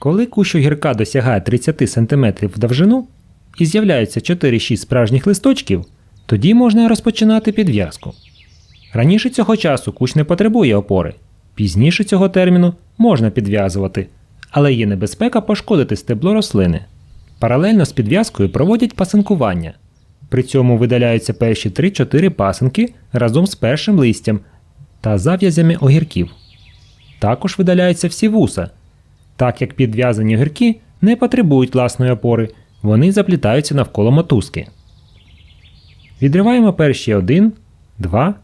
Коли кущ огірка досягає 30 см в довжину і з'являються 4-6 справжніх листочків, тоді можна розпочинати підв'язку. Раніше цього часу кущ не потребує опори, пізніше цього терміну можна підв'язувати, але є небезпека пошкодити стебло рослини. Паралельно з підв'язкою проводять пасинкування. При цьому видаляються перші 3-4 пасинки разом з першим листям та зав'язями огірків. Також видаляються всі вуса, так як підв'язані огірки не потребують власної опори, вони заплітаються навколо мотузки. Відриваємо перші 1, 2,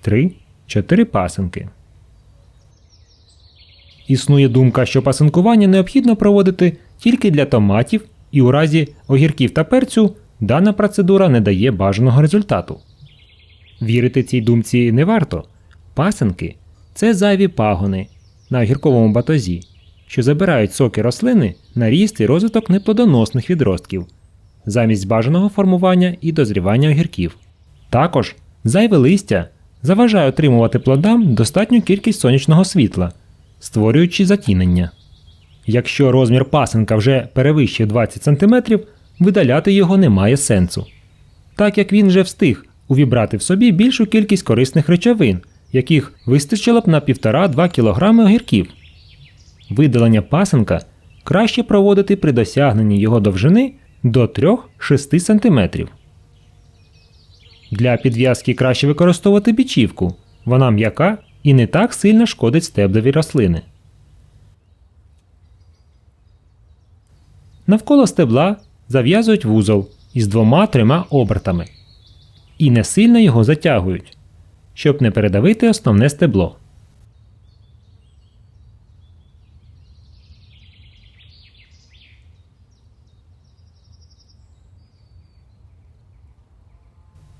3, 4 пасинки. Існує думка, що пасинкування необхідно проводити тільки для томатів, і у разі огірків та перцю дана процедура не дає бажаного результату. Вірити цій думці не варто. Пасинки це зайві пагони на огірковому батозі, що забирають соки рослини на ріст і розвиток неплодоносних відростків, замість бажаного формування і дозрівання огірків. Також зайве листя заважає отримувати плодам достатню кількість сонячного світла, створюючи затінення. Якщо розмір пасинка вже перевищує 20 см, видаляти його немає сенсу, так як він вже встиг увібрати в собі більшу кількість корисних речовин, яких вистачило б на 1,5-2 кг огірків. Видалення пасинка краще проводити при досягненні його довжини до 3-6 см. Для підв'язки краще використовувати бічівку. Вона м'яка і не так сильно шкодить стеблові рослини. Навколо стебла зав'язують вузол із двома-трьома обертами і не сильно його затягують, щоб не передавити основне стебло.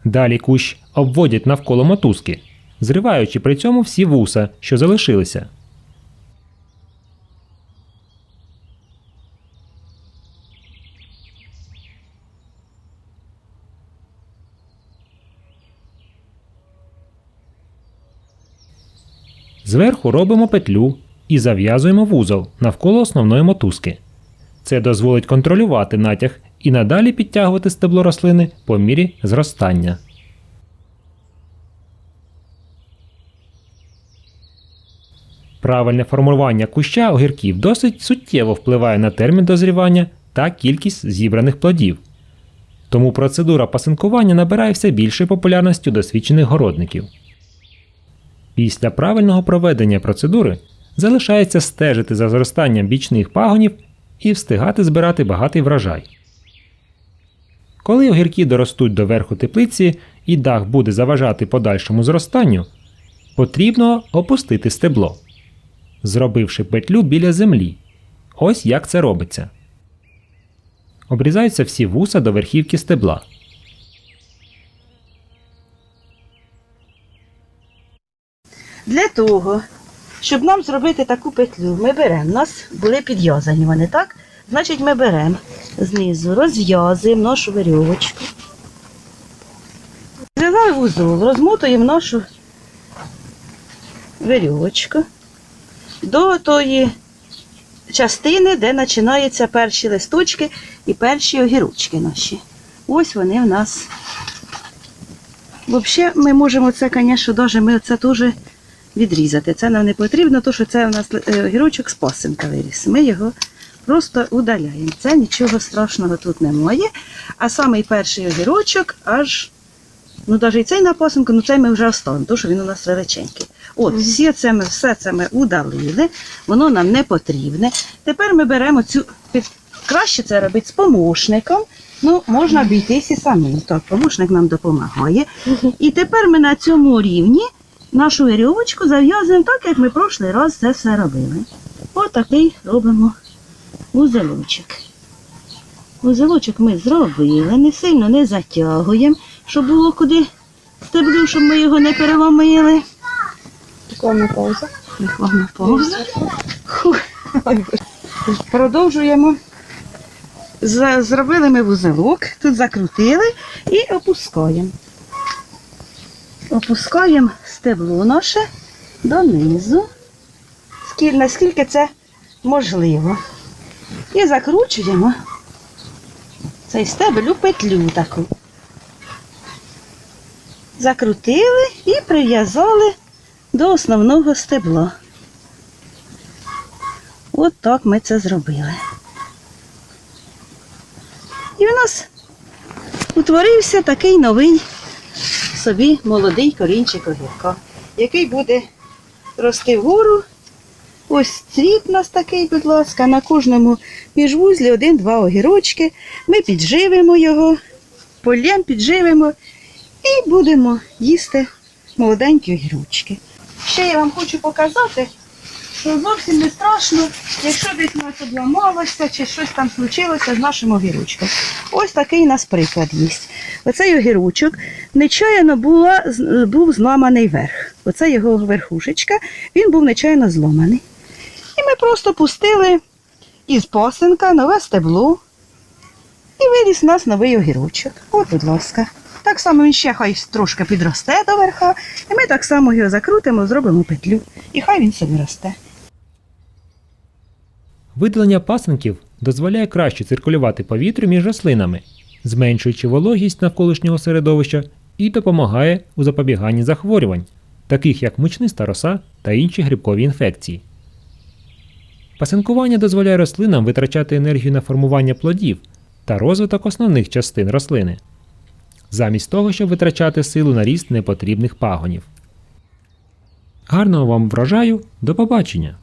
Далі кущ обводять навколо мотузки, зриваючи при цьому всі вуса, що залишилися. Зверху робимо петлю і зав'язуємо вузол навколо основної мотузки. Це дозволить контролювати натяг і надалі підтягувати стебло рослини по мірі зростання. Правильне формування куща огірків досить суттєво впливає на термін дозрівання та кількість зібраних плодів. Тому процедура пасинкування набирає все більшої популярності досвідчених городників. Після правильного проведення процедури залишається стежити за зростанням бічних пагонів і встигати збирати багатий врожай. Коли огірки доростуть до верху теплиці і дах буде заважати подальшому зростанню, потрібно опустити стебло, зробивши петлю біля землі. Ось як це робиться. Обрізаються всі вуса до верхівки стебла. Для того, щоб нам зробити таку петлю, ми беремо, у нас були підв'язані вони, так? Значить, ми беремо знизу, розв'язуємо нашу верьовочку. Зв'язали вузол, розмотуємо нашу верьовочку до тої частини, де починаються перші листочки і перші огірочки наші. Ось вони в нас. Взагалі, ми можемо це, звісно, ми це теж відрізати. Це нам не потрібно, тому що це у нас е, огірочок з пасинка виріс. Ми його просто удаляємо. Це нічого страшного тут немає. А самий перший огірочок аж, ну навіть і цей на пасинку, ну цей ми вже оставимо, тому що він у нас величенький. От, всі це ми, все це ми удалили, воно нам не потрібне. Тепер ми беремо цю під- краще це робити з помощником. Ну, можна обійтися самим. Так, помощник нам допомагає. І тепер ми на цьому рівні нашу вірьовочку зав'язуємо так, як ми прошлий раз це все робили. Отакий робимо вузелочок. Вузелочок ми зробили, не сильно не затягуємо, щоб було куди стеблю, щоб ми його не переломили. Рекламна пауза. Рекламна пауза. Продовжуємо. Зробили ми вузелок, тут закрутили і опускаємо. Опускаємо стебло наше донизу. Наскільки це можливо. І закручуємо цей стебель у петлю таку. Закрутили і прив'язали до основного стебла. От так ми це зробили. І в нас утворився такий новий собі молодий корінчик огірка, який буде рости вгору. Ось цвіт у нас такий, будь ласка, на кожному міжвузлі один-два огірочки. Ми підживимо його, полєм підживимо і будемо їсти молоденькі огірочки. Ще я вам хочу показати, що зовсім не страшно, якщо десь у нас обламалося чи щось там случилося з нашим огірочком. Ось такий у нас приклад є. Оцей огірочок нечаянно була, був зламаний верх. Оце його верхушечка, він був нечаянно зломаний. І ми просто пустили із пасинка нове стебло. І виріс у нас новий огірочок. От, будь ласка. Так само він ще хай трошки підросте до верха, і ми так само його закрутимо, зробимо петлю. І хай він собі росте. Видалення пасинків дозволяє краще циркулювати повітрю між рослинами, зменшуючи вологість навколишнього середовища і допомагає у запобіганні захворювань, таких як мучниста роса та інші грибкові інфекції. Пасинкування дозволяє рослинам витрачати енергію на формування плодів та розвиток основних частин рослини, замість того, щоб витрачати силу на ріст непотрібних пагонів. Гарного вам врожаю, до побачення!